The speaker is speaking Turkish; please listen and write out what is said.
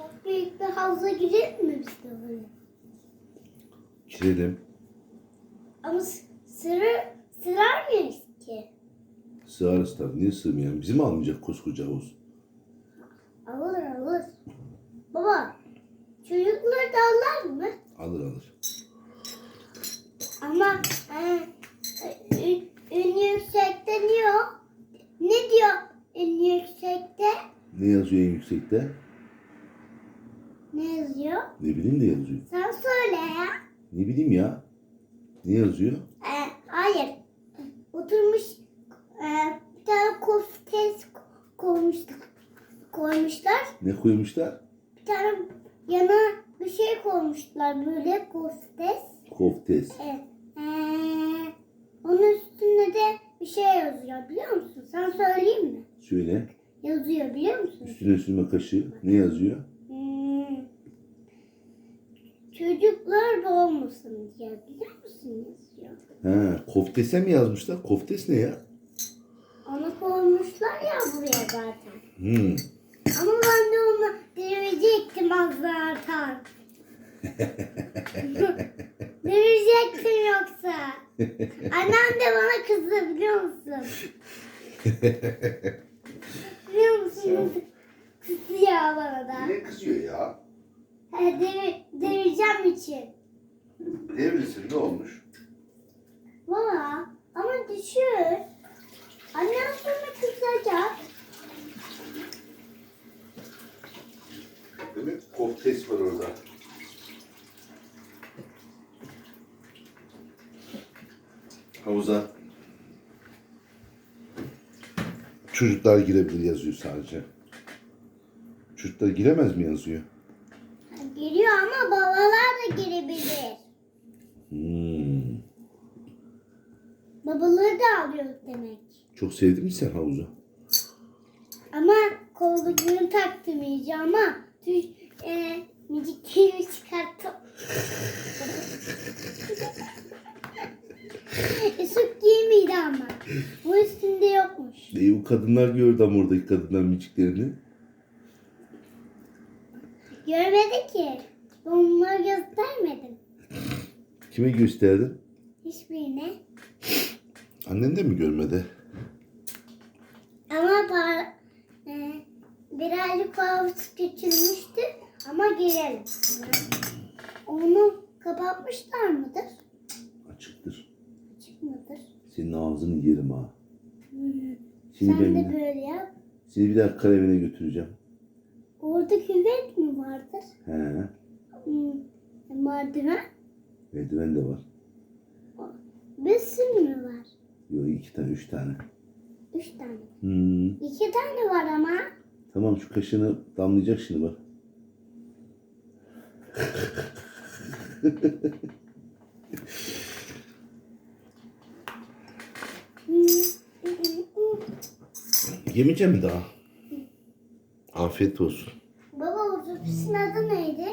Çok büyük bir havuza girelim mi biz de böyle? Girelim. Ama s- sığır, sığar mıyız ki? Sığarız tabii. Niye sığmayalım? Bizi mi almayacak koskoca havuz? Alır alır. Baba çocukları da alır mı? Alır alır. Ama e, ün, ün yüksekte diyor. Ne diyor ün yüksekte? Ne yazıyor en yüksekte? Ne yazıyor? Ne bileyim ne yazıyor. Sen söyle ya. Ne bileyim ya. Ne yazıyor? E, hayır. Oturmuş e, bir tane koftes koymuşlar. Koymuşlar. Ne koymuşlar? Bir tane yana bir şey koymuşlar böyle koftes. Koftes. Evet. E, onun üstünde de bir şey yazıyor biliyor musun? Sen söyleyeyim mi? Söyle. Yazıyor biliyor musun? Üstüne sürme kaşığı. Ne yazıyor? Çocuklar boğulmasın diye biliyor musun yazıyor. Ha, koftese mi yazmışlar? Koftes ne ya? Onu koymuşlar ya buraya zaten. Hmm. Ama ben de onu devirecektim az zaten. devirecektim yoksa. Annem de bana kızdı biliyor musun? biliyor musun? Kızıyor bana da. Ne kızıyor ya? Devir, devireceğim için. Devrilsin ne olmuş? Valla ama düşür. Annem sonra kızacak. Demek koftes var orada. Havuza çocuklar girebilir yazıyor sadece. Çocuklar giremez mi yazıyor? Giriyor ama babalar da girebilir. Hmm. Babaları da alıyoruz demek. Çok sevdin mi sen havuzu? Ama kolluklarını taktım iyice ama tüy, e, miciklerimi çıkarttım. e, süt giyemiydi ama. Bu üstünde yokmuş. E, o kadınlar gördü ama oradaki kadınlar miciklerini. Görmedi ki. Onları göstermedim. Kime gösterdin? Hiçbirine. Annen de mi görmedi? Ama par, e, birazcık pavuç götürmüştü ama girelim. Onu kapatmışlar mıdır? Açıktır. Açık mıdır? Senin ağzını yerim ha. Hmm. Seni Sen ben de böyle yap. seni bir daha kalemine götüreceğim. Orada küvet mi vardır? He. Hmm. Merdiven. Merdiven de var. Bir sürü mü var? Yok iki tane, üç tane. Üç tane. Hmm. İki tane var ama. Tamam şu kaşını damlayacak şimdi bak. Yemeyecek mi daha? Afiyet olsun. Baba otobüsün adı neydi?